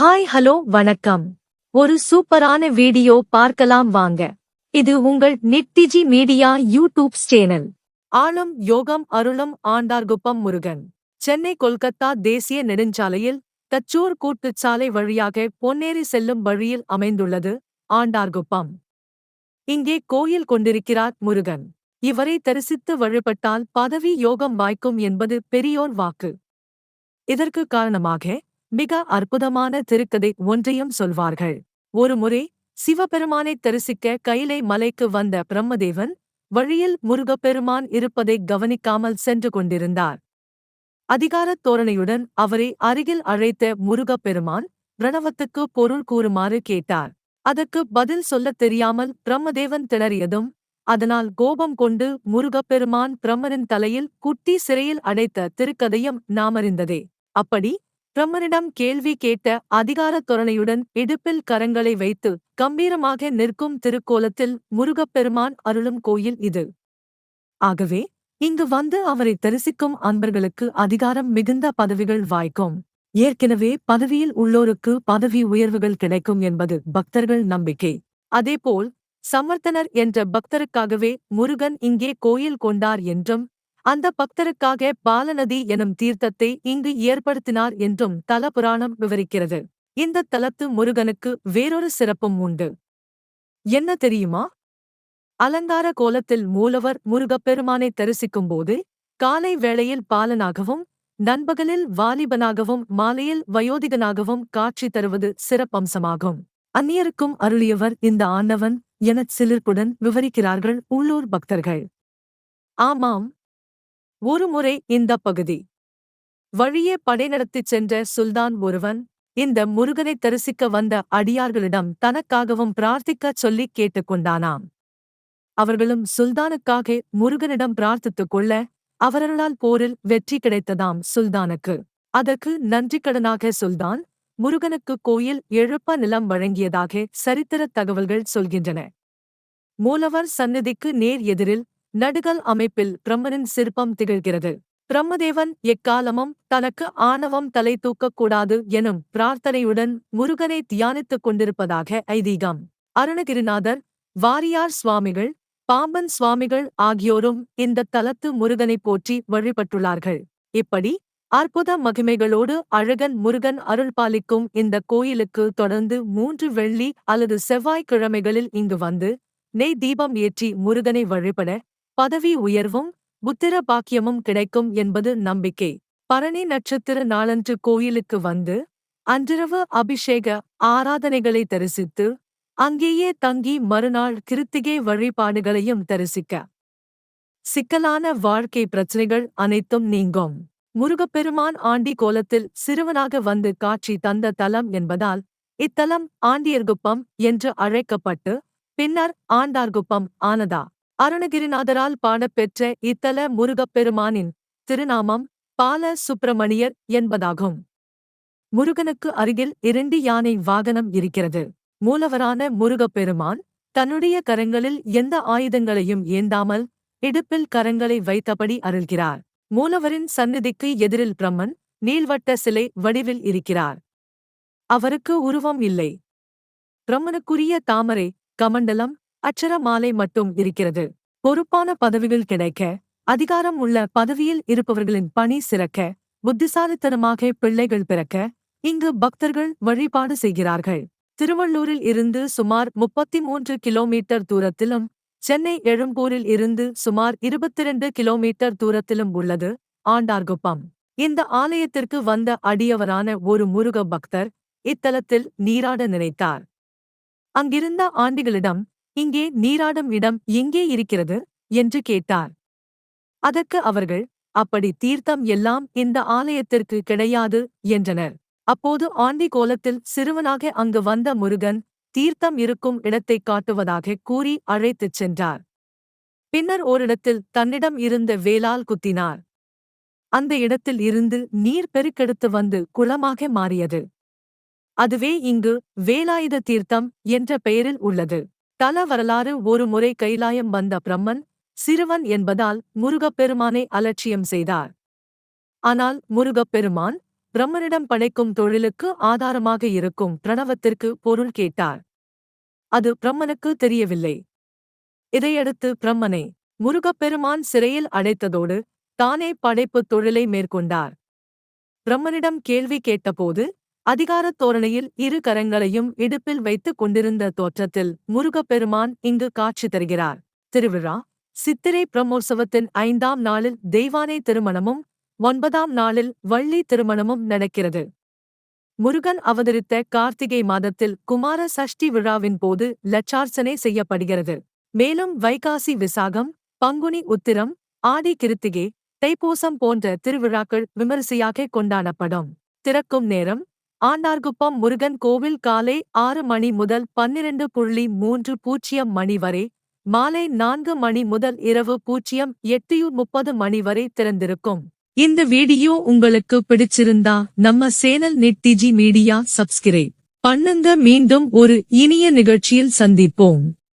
Hi hello வணக்கம். ஒரு சூப்பரான வீடியோ பார்க்கலாம் வாங்க. இது உங்கள் நிட்டிஜி மீடியா யூடியூப் சேனல். ஆளும் யோகம் அருளும் ஆண்டார்குப்பம் முருகன். சென்னை கொல்கத்தா தேசிய நெடுஞ்சாலையில் தச்சூர் கூட்டுச்சாலை வழியாக பொன்னேறி செல்லும் வழியில் அமைந்துள்ளது ஆண்டார்குப்பம். இங்கே கோயில் கொண்டிருக்கிறார் முருகன். இவரை தரிசித்து வழிபட்டால் பதவி யோகம் வாய்க்கும் என்பது பெரியோர் வாக்கு. இதற்கு காரணமாக மிக அற்புதமான திருக்கதை ஒன்றையும் சொல்வார்கள். ஒருமுறை சிவபெருமானை தரிசிக்க கைலை மலைக்கு வந்த பிரம்மதேவன் வழியில் முருகப்பெருமான் இருப்பதை கவனிக்காமல் சென்று கொண்டிருந்தார். அதிகாரத் தோரணையுடன் அவரை அருகில் அழைத்த முருகப்பெருமான் பிரணவத்துக்கு பொருள் கூறுமாறு கேட்டார். அதற்கு பதில் சொல்லத் தெரியாமல் பிரம்மதேவன் திணறியதும் அதனால் கோபம் கொண்டு முருகப்பெருமான் பிரம்மனின் தலையில் குட்டி சிறையில் அடைத்த திருக்கதையும் நாமறிந்ததே. அப்படி பிரம்மனிடம் கேள்வி கேட்ட அதிகாரத் துறனையுடன் இடுப்பில் கரங்களை வைத்து கம்பீரமாக நிற்கும் திருக்கோலத்தில் முருகப்பெருமான் அருளும் கோயில் இது. ஆகவே இங்கு வந்து அவரை தரிசிக்கும் அன்பர்களுக்கு அதிகாரம் மிகுந்த பதவிகள் வாய்க்கும். ஏற்கனவே பதவியில் உள்ளோருக்கு பதவி உயர்வுகள் கிடைக்கும் என்பது பக்தர்கள் நம்பிக்கை. அதேபோல் சமர்த்தனர் என்ற பக்தருக்காகவே முருகன் இங்கே கோயில் கொண்டார் என்றும் அந்த பக்தருக்காக பாலநதி எனும் தீர்த்தத்தை இங்கு ஏற்படுத்தினார் என்றும் தல புராணம் விவரிக்கிறது. இந்த தலத்து முருகனுக்கு வேறொரு சிறப்பும் உண்டு. என்ன தெரியுமா? அலங்கார கோலத்தில் மூலவர் முருகப்பெருமானை தரிசிக்கும்போது காலை வேளையில் பாலனாகவும் நண்பகலில் வாலிபனாகவும் மாலையில் வயோதிகனாகவும் காட்சி தருவது சிறப்பம்சமாகும். அந்நியருக்கும் அருளியவர் இந்த ஆண்டவன் எனச் சிலிர்ப்புடன் விவரிக்கிறார்கள் உள்ளூர் பக்தர்கள். ஆமாம் ஒருமுறை இந்த பகுதி. வழியே படை நடத்திச் சென்ற சுல்தான் ஒருவன் இந்த முருகனை தரிசிக்க வந்த அடியார்களிடம் தனக்காகவும் பிரார்த்திக்கச் சொல்லிக் கேட்டுக்கொண்டானாம் அவர்களும் சுல்தானுக்காக முருகனிடம் பிரார்த்தித்துக் கொள்ள அவர்களால் போரில் வெற்றி கிடைத்ததாம் சுல்தானுக்கு. அதற்கு நன்றிக்கடனாக சுல்தான் முருகனுக்கு கோயில் எழுப்ப நிலம் வழங்கியதாக சரித்திரத் தகவல்கள் சொல்கின்றன. மூலவர் சந்நிதிக்கு நேர் எதிரில் நடுகல் அமைப்பில் பிரம்மனின் சிற்பம் திகழ்கிறது. பிரம்மதேவன் எக்காலமும் தனக்கு ஆணவம் தலை தூக்கக்கூடாது எனும் பிரார்த்தனையுடன் முருகனை தியானித்துக் கொண்டிருப்பதாக ஐதீகம். அருணகிரிநாதர் வாரியார் சுவாமிகள் பாம்பன் சுவாமிகள் ஆகியோரும் இந்த தலத்து முருகனை போற்றி வழிபட்டுள்ளார்கள். இப்படி அற்புத மகிமைகளோடு அழகன் முருகன் அருள் பாலிக்கும் இந்த கோயிலுக்கு தொடர்ந்து மூன்று வெள்ளி அல்லது செவ்வாய்க்கிழமைகளில் இங்கு வந்து நெய் தீபம் ஏற்றி முருகனை வழிபட பதவி உயர்வும் புத்திர பாக்கியமும் கிடைக்கும் என்பது நம்பிக்கை. பரணி நட்சத்திர நாளன்று கோயிலுக்கு வந்து அன்றிரவு அபிஷேக ஆராதனைகளை தரிசித்து அங்கேயே தங்கி மறுநாள் கிருத்திகை வழிபாடுகளையும் தரிசிக்க. சிக்கலான வாழ்க்கை பிரச்சனைகள் அனைத்தும் நீங்கும். முருகப்பெருமான் ஆண்டி கோலத்தில் சிறுவனாக வந்து காட்சி தந்த தலம் என்பதால் இத்தலம் ஆண்டியர்குப்பம் என்று அழைக்கப்பட்டு பின்னர் ஆண்டார்குப்பம் ஆனதா. அருணகிரிநாதரால் பாடப்பெற்ற இத்தல முருகப்பெருமானின் திருநாமம் பால சுப்பிரமணியர் என்பதாகும். முருகனுக்கு அருகில் இரண்டு யானை வாகனம் இருக்கிறது. மூலவரான முருகப்பெருமான் தன்னுடைய கரங்களில் எந்த ஆயுதங்களையும் ஏந்தாமல் இடுப்பில் கரங்களை வைத்தபடி அருள்கிறார். மூலவரின் சந்நிதிக்கு எதிரில் பிரம்மன் நீள்வட்ட சிலை வடிவில் இருக்கிறார். அவருக்கு உருவம் இல்லை. பிரம்மனுக்குரிய தாமரை கமண்டலம் அச்சர மாலை மட்டும் இருக்கிறது. பொறுப்பான பதவிகள் கிடைக்க அதிகாரம் உள்ள பதவியில் இருப்பவர்களின் பணி சிறக்க புத்திசாலித்தனமாக பிள்ளைகள் பிறக்க இங்கு பக்தர்கள் வழிபாடு செய்கிறார்கள். திருவள்ளூரில் இருந்து சுமார் முப்பத்தி மூன்று கிலோமீட்டர் தூரத்திலும் சென்னை எழும்பூரில் இருந்து சுமார் இருபத்திரண்டு கிலோமீட்டர் தூரத்திலும் உள்ளது ஆண்டார்குப்பம். இந்த ஆலயத்திற்கு வந்த அடியவரான ஒரு முருக பக்தர் இத்தலத்தில் நீராட நினைத்தார். அங்கிருந்த ஆண்டிகளிடம் இங்கே நீராடும் இடம் எங்கே இருக்கிறது? என்று கேட்டார். அதற்கு அவர்கள் அப்படி தீர்த்தம் எல்லாம் இந்த ஆலயத்திற்கு கிடையாது என்றனர். அப்போது ஆண்டி கோலத்தில் சிறுவனாக அங்கு வந்த முருகன் தீர்த்தம் இருக்கும் இடத்தைக் காட்டுவதாக கூறி அழைத்துச் சென்றார். பின்னர் ஓரிடத்தில் தன்னிடம் இருந்த வேலால் குத்தினார். அந்த இடத்தில் இருந்து நீர் பெருக்கெடுத்து வந்து குளமாக மாறியது. அதுவே இங்கு வேலாயுத தீர்த்தம் என்ற பெயரில் உள்ளது. தல வரலாறு ஒரு முறை கைலாயம் வந்த பிரம்மன் சிறுவன் என்பதால் முருகப்பெருமானை அலட்சியம் செய்தார். ஆனால் முருகப்பெருமான் பிரம்மனிடம் படைக்கும் தொழிலுக்கு ஆதாரமாக இருக்கும் பிரணவத்திற்கு பொருள் கேட்டார். அது பிரம்மனுக்கு தெரியவில்லை. இதையடுத்து பிரம்மனை முருகப்பெருமான் சிறையில் அடைத்ததோடு தானே படைப்புத் தொழிலை மேற்கொண்டார். பிரம்மனிடம் கேள்வி கேட்டபோது அதிகாரத் தோரணையில் இரு கரங்களையும் இடுப்பில் வைத்துக் கொண்டிருந்த தோற்றத்தில் முருகப்பெருமான் இங்கு காட்சி தருகிறார். திருவிழா சித்திரை பிரம்மோற்சவத்தின் ஐந்தாம் நாளில் தெய்வானை திருமணமும் ஒன்பதாம் நாளில் வள்ளி திருமணமும் நடக்கிறது. முருகன் அவதரித்த கார்த்திகை மாதத்தில் குமார சஷ்டி விழாவின் போது லட்சார்ச்சனை செய்யப்படுகிறது. மேலும் வைகாசி விசாகம் பங்குனி உத்திரம் ஆடி கிருத்திகை தைப்பூசம் போன்ற திருவிழாக்கள் விமரிசையாக கொண்டாடப்படும். திறக்கும் நேரம் ஆண்டார்குப்பம் முருகன் கோவில் காலை ஆறு மணி முதல் பன்னிரண்டு புள்ளி மூன்று பூஜ்ஜியம் மணி வரை மாலை நான்கு மணி முதல் இரவு பூஜ்ஜியம் எட்டு முப்பது மணி வரை திறந்திருக்கும். இந்த வீடியோ உங்களுக்கு பிடிச்சிருந்தா நம்ம சேனல் நெட்டிஜி மீடியா சப்ஸ்கிரைப் பண்ணுங்க. மீண்டும் ஒரு இனிய நிகழ்ச்சியில் சந்திப்போம்.